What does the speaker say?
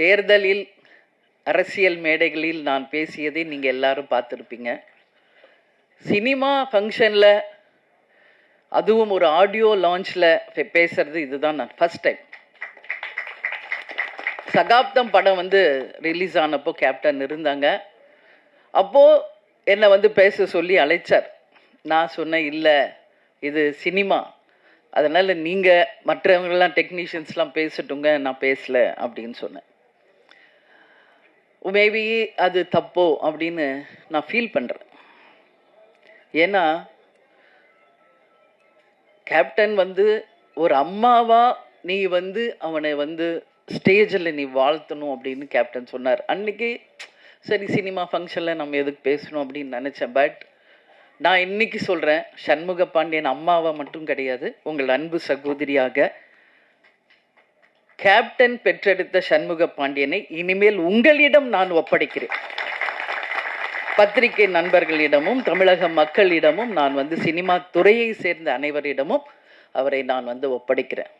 தேர்தலில் அரசியல் மேடைகளில் நான் பேசியதை நீங்கள் எல்லாரும் பார்த்துருப்பீங்க. சினிமா ஃபங்க்ஷனில் அதுவும் ஒரு ஆடியோ லான்ச்சில் பேசுறது இதுதான் நான் ஃபர்ஸ்ட் டைம் சகாப்தம் படம் வந்து ரிலீஸ் ஆனப்போ கேப்டன் இருந்தாங்க. அப்போது என்னை வந்து பேச சொல்லி அழைச்சார். நான் சொன்னேன் இல்லை இது சினிமா. அதனால் நீங்கள் மற்றவங்களாம் டெக்னீஷியன்ஸ்லாம் பேசட்டுங்க நான் பேசலை அப்படின்னு சொன்னேன். மேபி அது தப்போ அப்படின்னு நான் ஃபீல் பண்ணுறேன் ஏன்னா கேப்டன் வந்து ஒரு அம்மாவா நீ வந்து அவனை வந்து ஸ்டேஜில் நீ வாழ்த்தணும் அப்படின்னு கேப்டன் சொன்னார். அன்னைக்கு சரி சினிமா ஃபங்க்ஷனில் நம்ம எதுக்கு பேசணும் அப்படின்னு நினச்சேன். பட் நான் இன்னைக்கு சொல்கிறேன் சண்முக பாண்டியன் அம்மாவை மட்டும் கிடையாது உங்கள் அன்பு சகோதரியாக கேப்டன் பெற்றெடுத்த சண்முக பாண்டியனை இனிமேல் உங்களிடம் நான் ஒப்படைக்கிறேன். பத்திரிகை நண்பர்களிடமும் தமிழக மக்களிடமும் நான் வந்து சினிமா துறையை சேர்ந்த அனைவரிடமும் அவரை நான் வந்து ஒப்படைக்கிறேன்.